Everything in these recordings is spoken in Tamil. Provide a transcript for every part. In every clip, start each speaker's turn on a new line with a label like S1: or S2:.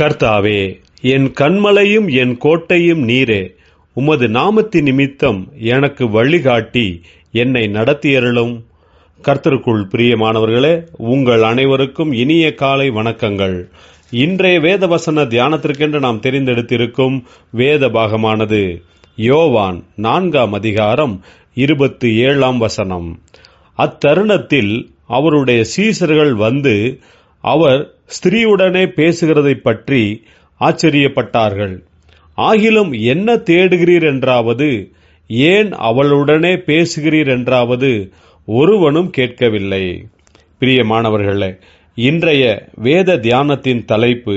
S1: கர்த்தாவே என் கண்மலையும் என் கோட்டையும் நீரே. உமது நாமத்தின் நிமித்தம் எனக்கு வழிகாட்டி என்னை நடத்தியருளும். கர்த்தருக்குள் பிரியமானவர்களே உங்கள் அனைவருக்கும் இனிய காலை வணக்கங்கள். இன்றைய வேத வசன தியானத்திற்கென்று நாம் தெரிந்தெடுத்திருக்கும் வேத பாகமானது யோவான் நான்காம் அதிகாரம் இருபத்தி ஏழாம் வசனம். அத்தருணத்தில் அவருடைய சீசர்கள் வந்து அவர் ஸ்திரீயுடனே பேசுகிறதைப் பற்றி ஆச்சரியப்பட்டார்கள். ஆகிலும் என்ன தேடுகிறீர் என்றாவது ஏன் அவளுடனே பேசுகிறீர் என்றாவது ஒருவனும் கேட்கவில்லை. பிரியமானவர்களே இன்றைய வேத தியானத்தின் தலைப்பு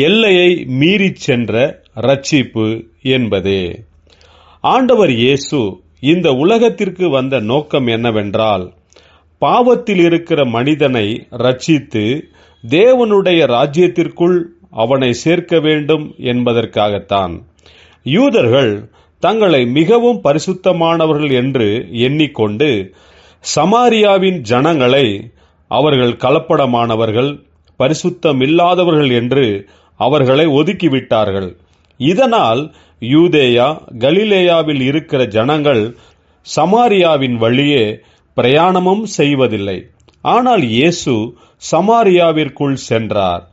S1: எல்லையை மீறிச் சென்ற ரட்சிப்பு என்பதே. ஆண்டவர் இயேசு இந்த உலகத்திற்கு வந்த நோக்கம் என்னவென்றால் பாவத்தில் இருக்கிற மனிதனை ரட்சித்து தேவனுடைய ராஜ்யத்திற்குள் அவனை சேர்க்க வேண்டும் என்பதற்காகத்தான். யூதர்கள் தங்களை மிகவும் பரிசுத்தமானவர்கள் என்று எண்ணிக்கொண்டு சமாரியாவின் ஜனங்களை அவர்கள் கலப்படமானவர்கள் பரிசுத்தமில்லாதவர்கள் என்று அவர்களை ஒதுக்கிவிட்டார்கள். இதனால் யூதேயா கலிலேயாவில் இருக்கிற ஜனங்கள் சமாரியாவின் வழியே பிரயாணமும் செய்வதில்லை. ஆனால் இயேசு சமாரியாவிற்குள் சென்றார்.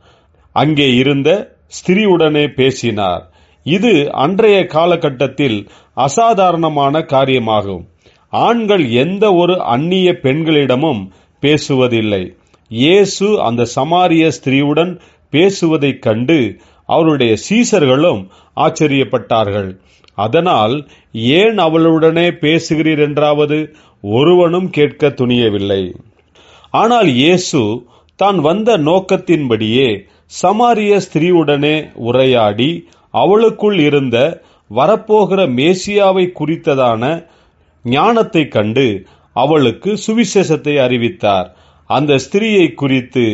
S1: அங்கே இருந்த ஸ்திரியுடனே பேசினார். இது அன்றைய காலகட்டத்தில் அசாதாரணமான காரியமாகும். ஆண்கள் எந்த ஒரு அந்நிய பெண்களிடமும் பேசுவதில்லை. இயேசு அந்த சமாரிய ஸ்திரீயுடன் பேசுவதைக் கண்டு அவருடைய சீசர்களும் ஆச்சரியப்பட்டார்கள். அதனால் ஏன் அவளுடனே பேசுகிறீர் என்றாவது ஒருவனும் கேட்க துணியவில்லை. ஆனால் இயேசு தான் வந்த நோக்கத்தின்படியே சமாரிய ஸ்திரீவுடனே உரையாடி அவளுக்குள் இருந்த வரப்போகிற மேசியாவை குறித்ததான ஞானத்தை கண்டு அவளுக்கு சுவிசேஷத்தை அறிவித்தார். அந்த ஸ்திரீயை குறித்து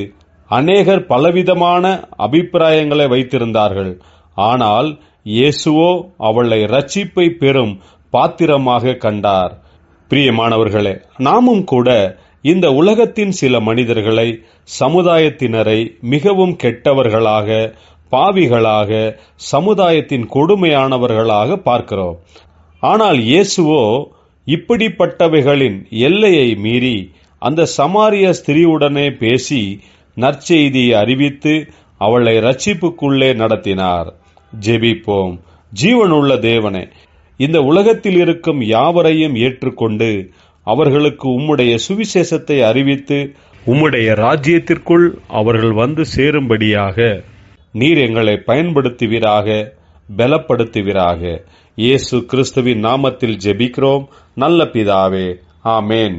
S1: அநேகர் பலவிதமான அபிப்பிராயங்களை வைத்திருந்தார்கள். ஆனால் இயேசுவோ அவளை ரட்சிப்பை பெறும் பாத்திரமாக கண்டார். பிரியமானவர்களே நாமும் கூட இந்த உலகத்தின் சில மனிதர்களை சமுதாயத்தினரை மிகவும் கெட்டவர்களாக பாவிகளாக சமுதாயத்தின் கொடுமையானவர்களாக பார்க்கிறோம். ஆனால் இயேசுவோ இப்படிப்பட்டவைகளின் எல்லையை மீறி அந்த சமாரிய ஸ்திரீவுடனே பேசி நற்செய்தியை அறிவித்து அவளை ரட்சிப்புக்குள்ளே நடத்தினார். ஜெபிப்போம். ஜீவனுள்ள தேவனே இந்த உலகத்தில் இருக்கும் யாவரையும் ஏற்றுக்கொண்டு அவர்களுக்கு உம்முடைய சுவிசேஷத்தை அறிவித்து உம்முடைய ராஜ்யத்திற்குள் அவர்கள் வந்து சேரும்படியாக நீர் எங்களை பயன்படுத்துவீராக பலப்படுத்துவீராக. இயேசு கிறிஸ்துவின் நாமத்தில் ஜெபிக்கிறோம். நல்ல பிதாவே ஆமேன்.